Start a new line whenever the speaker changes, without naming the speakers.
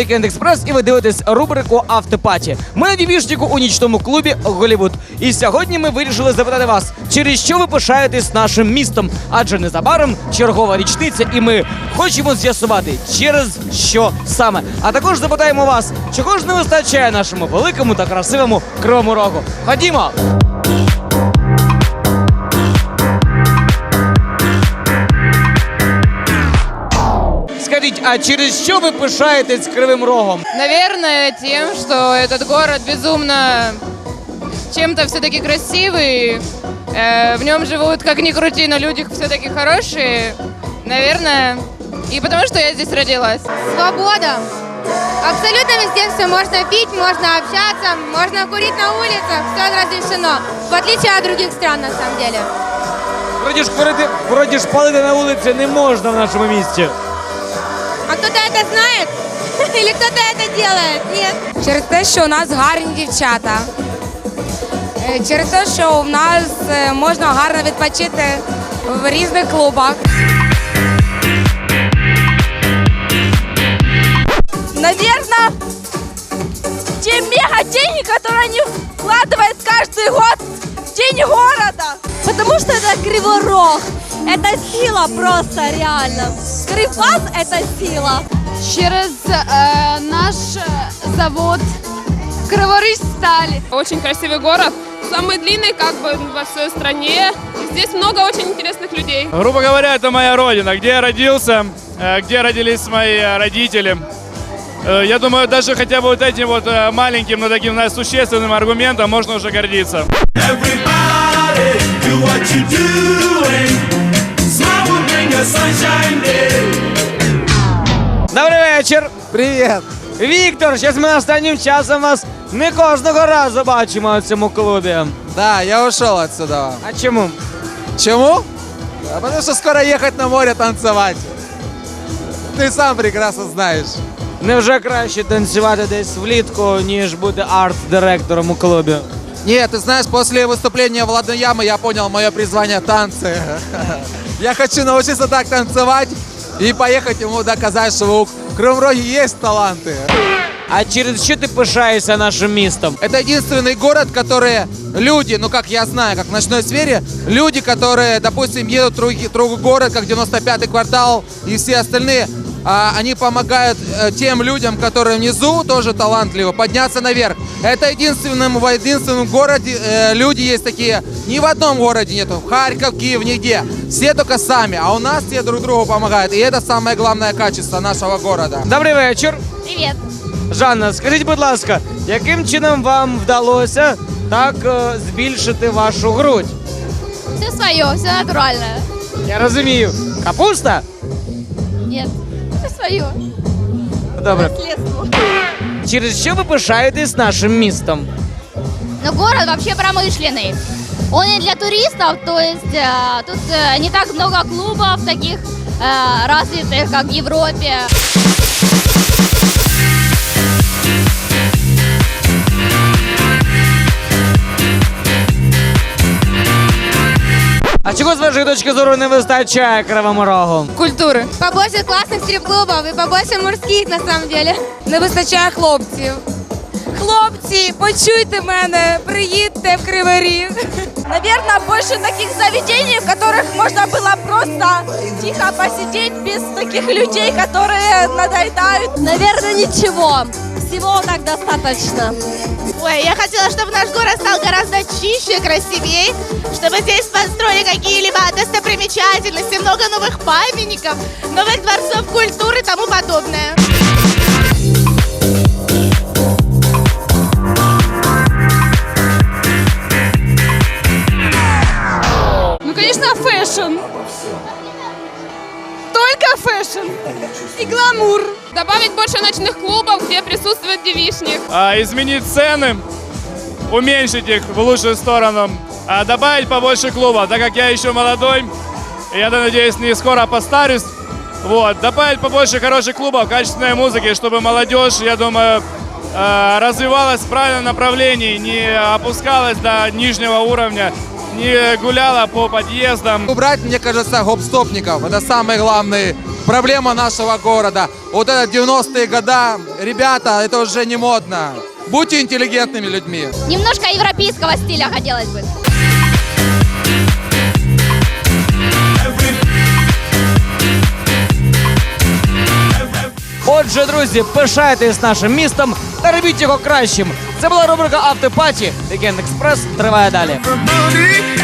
Вікенд Експрес і ви дивитесь рубрику Автопаті. Ми на дівішнику у нічному клубі Голівуд. І сьогодні ми вирішили запитати вас, через що ви пишаєтесь нашим містом? Адже незабаром чергова річниця, і ми хочемо з'ясувати, через що саме. А також запитаємо вас, чого ж не вистачає нашому великому та красивому кривому рогу. Ходімо! Скажіть, а через що ви пишаєтесь кривим рогом?
Наверное, тем, что этот город безумно чем-то все-таки красивый. Э, в нем живут, как ни крути, но люди все-таки хорошие. Наверное. И потому что я здесь родилась.
Свобода. Абсолютно везде все можно пить, можно общаться, можно курить на улицах, все разрешено. В отличие от других стран, на самом деле.
Вроді ж курити, вроді ж палити на вулиці не можна в нашому місті.
А кто-то это знает? Или кто-то это делает? Нет.
Через те, що у нас гарні дівчата. Е, Через те, що в нас е, можна гарно відпочити в різних клубах.
Наверное, те мега деньги, которые они вкладывают каждый год в день города. Потому что это Криворог. Это сила просто реально. Кривбас – это сила.
Через наш завод Криворыж стали.
Очень красивый город, самый длинный как бы во всей стране. Здесь много очень интересных людей.
Грубо говоря, это моя родина, где я родился, э, где родились мои э, родители. Э, Я думаю, даже хотя бы вот этим вот э, маленьким, но таким знаешь, существенным аргументом можно уже гордиться.
Everybody, do what you doing.
Добрий вечір!
Привет!
Віктор, зараз ми останнім часом вас не кожного разу бачимо у цьому клубі.
Да, я ушел отсюда.
А чому?
Чему? А потому что скоро ехать на море танцевать. Ты сам прекрасно знаешь.
Невже краще танцювати десь влітку, ніж бути арт-директором у клубі?
Нет, ты знаешь, после выступления Владной Ямы я понял мое призвание танцы. Я хочу научиться так танцевать и поехать ему доказать, что в Крымом Роге есть таланты.
А через що ти пишаєшся нашим містом?
Это единственный город, который люди, ну как я знаю, как в ночной сфере, люди, которые, допустим, едут в другой, город, как 95-й квартал и все остальные, они помогают э, тем людям, которые внизу тоже талантливы, подняться наверх. Это единственным, в единственном городе э, люди есть такие, ни в одном городе нету, в Харьков, Киев, нигде. Все только сами, а у нас все друг другу помогают. И это самое главное качество нашего города.
Добрий вечір.
Привет.
Жанна, скажіть, будь ласка, яким чином вам вдалося так е, збільшити вашу грудь?
Все свое, все натуральное.
Я розумію. Капуста?
Нет. Все свое.
Добре. Через що ви пишаєтесь нашим містом?
Но город вообще промышленный. Он и для туристов, то есть э, тут э, не так много клубов таких э, развитых, как в Европе.
А чого з вашої точки зору не вистачає кривому рогу?
Культуры.
Побольше классных стрип-клубов и побольше мужских, на самом деле.
Не вистачає хлопців. Хлопці, почуйте мене, приїдьте в Кривий Ріг.
Наверное, больше таких заведений, в которых можно было просто тихо посидеть без таких людей, которые надоедают. Наверное, ничего. Всего так достаточно.
Ой, я хотела, чтобы наш город стал гораздо чище, красивее, чтобы здесь построили какие-либо достопримечательности, много новых памятников, новых дворцов культуры и тому подобное.
Ну, конечно, фэшн. Только фэшн. И гламур. Добавить больше ночных клубов, где присутствует девишник.
А, изменить цены, уменьшить их в лучшую сторону, а добавить побольше клубов, так как я еще молодой, и я надеюсь, не скоро постарюсь. Вот, добавить побольше хороших клубов, качественной музыки, чтобы молодежь, я думаю, э, развивалась в правильном направлении, не опускалась до нижнего уровня, не гуляла по подъездам.
Убрать, мне кажется, гоп-стопников. Это самый главный проблема нашего города. Вот это 90-е года, ребята, это уже не модно. Будьте интеллигентными людьми.
Немножко европейского стиля хотелось бы.
Отже, друзі, пишайтесь нашим містом та робіть його кращим. Це була рубрика Автопаті. Вікенд Експрес триває далі.
Everybody,